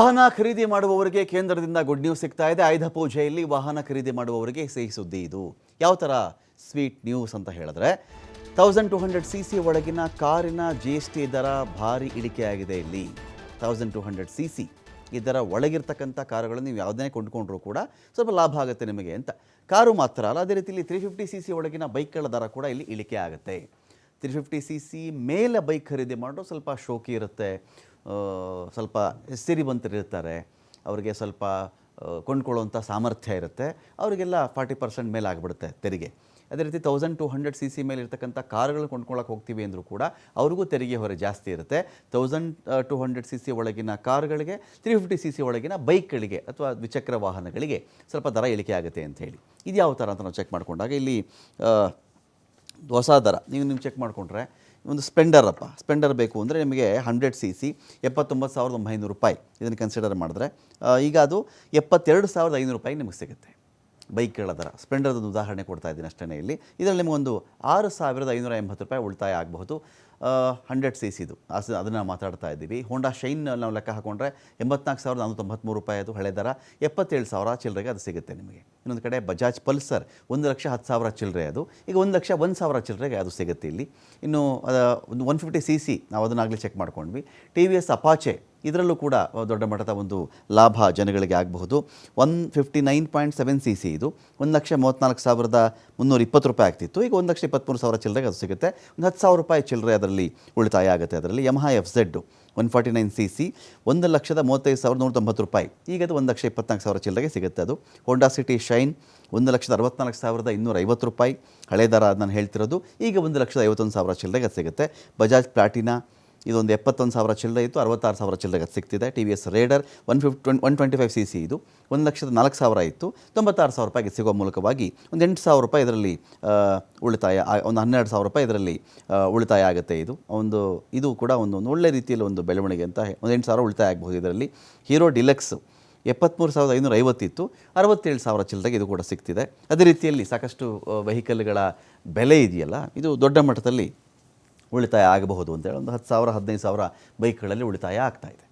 ವಾಹನ ಖರೀದಿ ಮಾಡುವವರಿಗೆ ಕೇಂದ್ರದಿಂದ ಗುಡ್ ನ್ಯೂಸ್ ಸಿಗ್ತಾ ಇದೆ. ಆಯುಧ ಪೂಜೆಯಲ್ಲಿ ವಾಹನ ಖರೀದಿ ಮಾಡುವವರಿಗೆ ಸಿಹಿ ಸುದ್ದಿ ಇದು. ಯಾವ ಥರ ಸ್ವೀಟ್ ನ್ಯೂಸ್ ಅಂತ ಹೇಳಿದ್ರೆ thousand two hundred C C ಒಳಗಿನ ಕಾರಿನ ಜಿ ಎಸ್ ಟಿ ದರ ಭಾರಿ ಇಳಿಕೆಯಾಗಿದೆ ಇಲ್ಲಿ. Thousand two hundred C C ಇದರ ಒಳಗಿರ್ತಕ್ಕಂಥ ಕಾರುಗಳನ್ನು ನೀವು ಯಾವುದನ್ನೇ ಕೊಂಡುಕೊಂಡ್ರೂ ಕೂಡ ಸ್ವಲ್ಪ ಲಾಭ ಆಗುತ್ತೆ ನಿಮಗೆ ಅಂತ. ಕಾರು ಮಾತ್ರ ಅಲ್ಲ, ಅದೇ ರೀತಿಯಲ್ಲಿ ತ್ರೀ ಫಿಫ್ಟಿ ಸಿ ಸಿ ಒಳಗಿನ ಬೈಕ್ಗಳ ದರ ಕೂಡ ಇಲ್ಲಿ ಇಳಿಕೆ ಆಗುತ್ತೆ ತ್ರೀ ಫಿಫ್ಟಿ ಸಿ ಸಿ ಮೇಲೆ ಬೈಕ್ ಖರೀದಿ ಮಾಡೋ ಸ್ವಲ್ಪ ಶೋಕಿ ಇರುತ್ತೆ. ಸ್ವಲ್ಪ ಸಿರಿವಂತರಿರ್ತಾರೆ ಅವರಿಗೆ ಸ್ವಲ್ಪ ಕೊಂಡ್ಕೊಳ್ಳೋವಂಥ ಸಾಮರ್ಥ್ಯ ಇರುತ್ತೆ, ಅವರಿಗೆಲ್ಲ ಫಾರ್ಟಿ ಪರ್ಸೆಂಟ್ ಮೇಲೆ ಆಗಿಬಿಡುತ್ತೆ ತೆರಿಗೆ. ಅದೇ ರೀತಿ thousand two hundred C C ಮೇಲೆ ಇರ್ತಕ್ಕಂಥ ಕಾರ್ಗಳು ಕೊಂಡ್ಕೊಳ್ಳೋಕೆ ಹೋಗ್ತೀವಿ ಅಂದರೂ ಕೂಡ ಅವ್ರಿಗೂ ತೆರಿಗೆ ಹೊರೆ ಜಾಸ್ತಿ ಇರುತ್ತೆ. Thousand two hundred C C ಒಳಗಿನ ಕಾರುಗಳಿಗೆ, ತ್ರೀ ಫಿಫ್ಟಿ ಸಿ ಸಿ ಒಳಗಿನ ಬೈಕ್ಗಳಿಗೆ ಅಥವಾ ದ್ವಿಚಕ್ರ ವಾಹನಗಳಿಗೆ ಸ್ವಲ್ಪ ದರ ಇಳಿಕೆ ಆಗುತ್ತೆ ಅಂತ ಹೇಳಿ. ಇದು ಯಾವ ಥರ ಅಂತ ನಾವು ಚೆಕ್ ಮಾಡಿಕೊಂಡಾಗ ಇಲ್ಲಿ ಹೊಸ ದರ. ನೀವು ನಿಮ್ಗೆ ಚೆಕ್ ಮಾಡಿಕೊಂಡ್ರೆ ಒಂದು ಸ್ಪೆಂಡರ್ ಅಪ್ಪ. ಸ್ಪೆಂಡರ್ ಬೇಕು ಅಂದರೆ ನಿಮಗೆ ಹಂಡ್ರೆಡ್ ಸಿ ಸಿ ಎಪ್ಪತ್ತೊಂಬತ್ತು ಸಾವಿರದ ಒಂಬೈನೂರು ರೂಪಾಯಿ ಇದನ್ನು ಕನ್ಸಿಡರ್ ಮಾಡಿದ್ರೆ ಈಗ ಅದು ಎಪ್ಪತ್ತೆರಡು ಸಾವಿರದ ಐನೂರು ರೂಪಾಯಿ ನಿಮಗೆ ಸಿಗುತ್ತೆ. ಬೈಕ್ಗಳ ದರ. ಸ್ಪೆಂಡರ್ದೊಂದು ಉದಾಹರಣೆ ಕೊಡ್ತಾ ಇದ್ದೀನಿ ಅಷ್ಟೇ ಇಲ್ಲಿ. ಇದರಲ್ಲಿ ನಿಮಗೊಂದು ಆರು ಸಾವಿರದ ಐನೂರ ಎಂಬತ್ತು ರೂಪಾಯಿ ಉಳಿತಾಯ ಆಗಬಹುದು. ಹಂಡ್ರೆಡ್ ಸಿ ಸಿದು ಅದನ್ನು ಮಾತಾಡ್ತಾ ಇದ್ದೀವಿ. ಹೋಂಡಾ ಶೈನ್ ನಾವು ಲೆಕ್ಕ ಹಾಕೊಂಡ್ರೆ ಎಂಬತ್ನಾಲ್ಕು ಸಾವಿರದ ನಾನ್ನೂರ ತೊಂಬತ್ತ್ಮೂರು ರೂಪಾಯಿ ಅದು ಹಳೆ ದರ. ಎಪ್ಪತ್ತೇಳು ಸಾವಿರ ಚಿಲ್ಲರೆಗೆ ಅದು ಸಿಗುತ್ತೆ ನಿಮಗೆ. ಇನ್ನೊಂದು ಕಡೆ ಬಜಾಜ್ ಪಲ್ಸರ್ ಒಂದು ಲಕ್ಷ ಹತ್ತು ಸಾವಿರ ಚಿಲ್ಲರೆ ಅದು. ಈಗ ಒಂದು ಲಕ್ಷ ಒಂದು ಸಾವಿರ ಚಿಲ್ಲರೆಗೆ ಅದು ಸಿಗುತ್ತೆ ಇಲ್ಲಿ. ಇನ್ನು, ಅದ, ಒಂದು ಒನ್ ಫಿಫ್ಟಿ ಸಿ ಸಿ ನಾವು ಅದನ್ನಾಗಲೇ ಚೆಕ್ ಮಾಡ್ಕೊಂಡ್ವಿ. ಟಿ ವಿ ಎಸ್ ಅಪಾಚೆ ಇದರಲ್ಲೂ ಕೂಡ ದೊಡ್ಡ ಮಟ್ಟದ ಒಂದು ಲಾಭ ಜನಗಳಿಗೆ ಆಗಬಹುದು. One fifty nine point seven C C ಇದು. ಒಂದು ಲಕ್ಷ ಮೂವತ್ತ್ನಾಲ್ಕು ಸಾವಿರದ ಮುನ್ನೂರ ಇಪ್ಪತ್ತು ರೂಪಾಯಿ ಆಗ್ತಿತ್ತು. ಈಗ ಒಂದು ಲಕ್ಷ ಇಪ್ಪತ್ತ್ಮೂರು ಸಾವಿರ ಚಿಲ್ಲರೆಗೆ ಅದು ಸಿಗುತ್ತೆ. ಒಂದು ಹತ್ತು ಸಾವಿರ ರೂಪಾಯಿ ಚಿಲ್ಲರೆ ಅದರಲ್ಲಿ ಉಳಿತಾಯ ಆಗುತ್ತೆ ಅದರಲ್ಲಿ Yamaha F Z one forty nine C C ಒಂದು ಲಕ್ಷದ ಮೂವತ್ತೈದು ಸಾವಿರದ ನೂರ ತೊಂಬತ್ತು ರೂಪಾಯಿ. ಈಗ ಅದು ಒಂದು ಲಕ್ಷ ಇಪ್ಪತ್ನಾಲ್ಕು ಸಾವಿರ ಚಿಲ್ಲರೆಗೆ ಸಿಗುತ್ತೆ ಅದು. ಹೋಂಡಾ ಸಿಟಿ ಶೈನ್ ಒಂದು ಲಕ್ಷದ ಅರವತ್ನಾಲ್ಕು ಸಾವಿರದ ಇನ್ನೂರ ಐವತ್ತು ರೂಪಾಯಿ. ಹಳೆ ದರ ನಾನು ಹೇಳ್ತಿರೋದು. ಈಗ ಒಂದು ಲಕ್ಷದ ಐವತ್ತೊಂದು ಸಾವಿರ ಚಿಲ್ಲರೆಗೆ ಸಿಗುತ್ತೆ. ಬಜಾಜ್ ಪ್ಲಾಟಿನಾ ಇದೊಂದು ಎಪ್ಪತ್ತೊಂದು ಸಾವಿರ ಚಿಲ್ಲರೆ ಇತ್ತು, ಅರವತ್ತಾರು ಸಾವಿರ ಚಿಲ್ಲರೆಗೆ ಸಿಗ್ತಿದೆ. T V S Raider one fifty one twenty five C C ಇದು. ಒಂದು ಲಕ್ಷದ ನಾಲ್ಕು ಸಾವಿರ ಇತ್ತು. ತೊಂಬತ್ತಾರು ಸಾವಿರ ರೂಪಾಯಿಗೆ ಸಿಗೋ ಮೂಲಕವಾಗಿ ಒಂದು ಎಂಟು ಸಾವಿರ ರೂಪಾಯಿ ಇದರಲ್ಲಿ ಉಳಿತಾಯ ಒಂದು ಹನ್ನೆರಡು ಸಾವಿರ ರೂಪಾಯಿ ಇದರಲ್ಲಿ ಉಳಿತಾಯ ಆಗುತ್ತೆ ಇದು. ಒಂದು, ಇದು ಕೂಡ ಒಂದು ಒಳ್ಳೆ ರೀತಿಯಲ್ಲಿ ಒಂದು ಬೆಳವಣಿಗೆ ಅಂತ ಒಂದು ಎಂಟು ಸಾವಿರ ಉಳಿತಾಯ ಆಗಬಹುದು ಇದರಲ್ಲಿ. ಹೀರೋ ಡಿಲೆಕ್ಸ್ ಎಪ್ಪತ್ತ್ಮೂರು ಸಾವಿರದ ಐನೂರ ಐವತ್ತಿತ್ತು ಅರವತ್ತೇಳು ಸಾವಿರ ಚಿಲ್ಲರೆಗೆ ಇದು ಕೂಡ ಸಿಗ್ತಿದೆ. ಅದೇ ರೀತಿಯಲ್ಲಿ ಸಾಕಷ್ಟು ವೆಹಿಕಲ್ಗಳ ಬೆಲೆ ಇದೆಯಲ್ಲ, ಇದು ದೊಡ್ಡ ಮಟ್ಟದಲ್ಲಿ ಉಳಿತಾಯ ಆಗಬಹುದು ಅಂತೇಳಿ ಒಂದು ಹತ್ತು ಸಾವಿರ ಹದಿನೈದು ಸಾವಿರ ಬೈಕ್ಗಳಲ್ಲಿ ಉಳಿತಾಯ ಆಗ್ತಾ ಇದೆ.